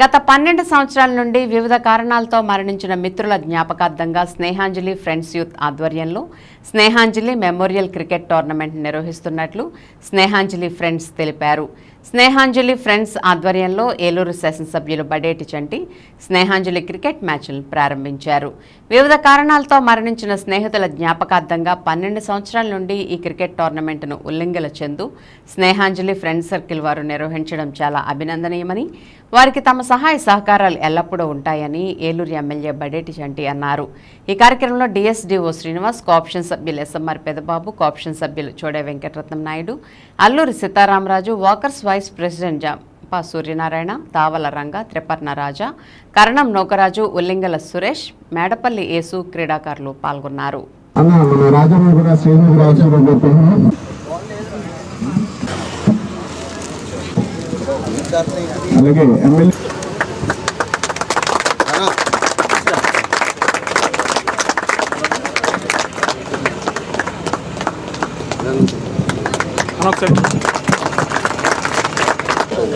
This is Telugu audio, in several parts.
గత పన్నెండు సంవత్సరాల నుండి వివిధ కారణాలతో మరణించిన మిత్రుల జ్ఞాపకార్థంగా స్నేహాంజలి ఫ్రెండ్స్ యూత్ ఆధ్వర్యంలో స్నేహాంజలి మెమోరియల్ క్రికెట్ టోర్నమెంట్ నిర్వహిస్తున్నట్లు స్నేహాంజలి ఫ్రెండ్స్ తెలిపారు. స్నేహాంజలి ఫ్రెండ్స్ ఆధ్వర్యంలో ఏలూరు శాసనసభ్యులు బడేటి చంటి స్నేహాంజలి క్రికెట్ మ్యాచ్లను ప్రారంభించారు. వివిధ కారణాలతో మరణించిన స్నేహితుల జ్ఞాపకార్థంగా పన్నెండు సంవత్సరాల నుండి ఈ క్రికెట్ టోర్నమెంట్ను ఉల్లింగల చెందు స్నేహాంజలి ఫ్రెండ్స్ సర్కిల్ వారు నిర్వహించడం చాలా అభినందనీయమని వారికి తమ సహాయ సహకారాలు ఎల్లప్పుడూ ఉంటాయని ఏలూరు ఎమ్మెల్యే బడేటి చంటి అన్నారు. ఈ కార్యక్రమంలో డిఎస్డిఓ శ్రీనివాస్ కోఆప్షన్ సభ్యులు ఎస్ఎంఆర్ పెదబాబు కోఆప్షన్ సభ్యులు Chode Venkataratnam Naidu Alluri Sitaramaraju walkers vice president Jampa Suryanarayana Tavala Ranga Triparna Raja కరణం నోకరాజు ఉల్లింగల సురేష్ మేడపల్లి యేసు క్రీడాకారులు పాల్గొన్నారు. అన్న మన రాజమ్మ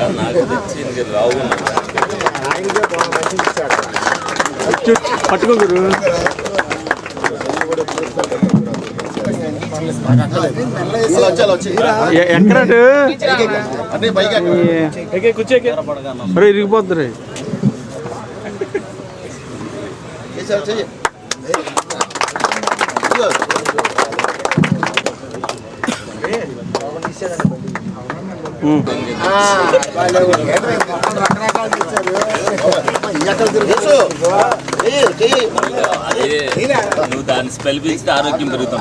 కోరుకుంటున్నాం అలాగే ఎమ్మెల్యే పట్టుకో గురు. ఎ- ఎక్కడటు కూర్చోకే మరి ఇరిగిపోద్ది రే. నువ్వు దాన్ని స్పెల్ పిలిస్తే ఆరోగ్యం పెరుగుతాం.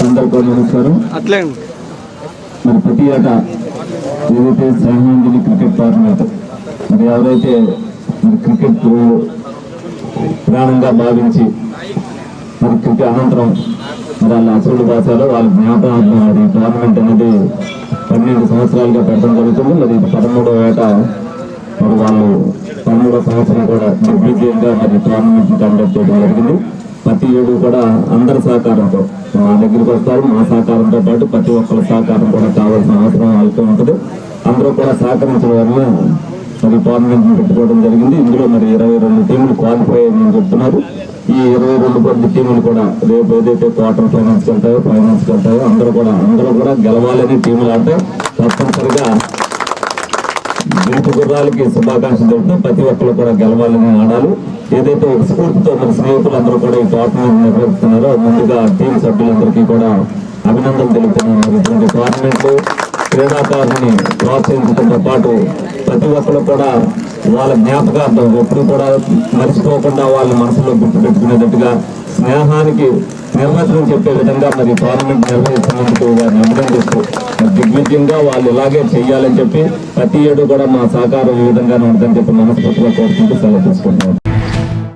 అందరికీ నమస్కారం. అట్లే. మరి ప్రతి ఏటా ఏదైతే శ్రీహాంజలి క్రికెట్ టోర్నమెంట్ మరి ఎవరైతే మరి క్రికెట్ ప్రాణంగా భావించి మరి క్రికెట్ అనంతరం మరి వాళ్ళ అసలు భాషలో వాళ్ళ జ్ఞాపకార్థం మరి ఈ టోర్నమెంట్ అనేది పన్నెండు సంవత్సరాలుగా పెట్టడం జరుగుతుంది. మరి ఇది పదమూడవ ఏట మరి వాళ్ళు పదమూడవ సంవత్సరం కూడా దిగ్విజయంగా మరి టోర్నమెంట్ కండక్ట్ చేయడం జరిగింది. ప్రతి ఏడు కూడా అందరి సహకారంతో మా దగ్గరికి వస్తారు. మా సహకారంతో పాటు ప్రతి ఒక్కరి సహకారం కూడా కావాల్సిన అవసరం అవుతూ ఉంటుంది. అందరూ కూడా సహకరించడం వల్ల మరి టోర్నమెంట్ పెట్టుకోవడం జరిగింది. ఇందులో మరి ఇరవై రెండు టీములు క్వాలిఫై అని చెప్తున్నారు. ఈ ఇరవై రెండు మంది టీములు కూడా రేపు ఏదైతే క్వార్టర్ ఫైనల్స్కి వెళ్తాయో ఫైనల్స్కి వెళ్తాయో అందరూ కూడా అందరూ కూడా గెలవాలని టీములు ఆడటం తప్పనిసరిగా గెలుపు గుర్రాలకి శుభాకాంక్షలు చెబుతూ ప్రతి ఒక్కరు కూడా గెలవాలని ఆడాలి. ఏదైతే ఒక స్ఫూర్తితో మన స్నేహితులు అందరూ కూడా ఈ టోర్నమెంట్ నిర్వహిస్తున్నారో ముందుగా టీం సభ్యులందరికీ కూడా అభినందనలు తెలుపుతున్నాను. ఇటువంటి టోర్నమెంట్లు క్రీడాకారుని ప్రోత్సహించడంతో పాటు ప్రతి ఒక్కరు కూడా వాళ్ళ జ్ఞాపకార్థం ఎప్పుడు కూడా మర్చిపోకుండా వాళ్ళ మనసులో గుర్తు పెట్టుకునేటట్టుగా స్నేహానికి నిర్వచనం చెప్పే విధంగా మరి టోర్నమెంట్ నిర్వహిస్తున్నందుకు వారిని అభినందిస్తూ మరి దిగ్విజయంగా వాళ్ళు ఇలాగే చెయ్యాలని చెప్పి ప్రతి ఏడు కూడా మా సహకారం ఈ విధంగానే ఉంటుందని చెప్పి మనస్ఫూర్తిగా కోరుకుంటూ సెలవు తీసుకుంటున్నాం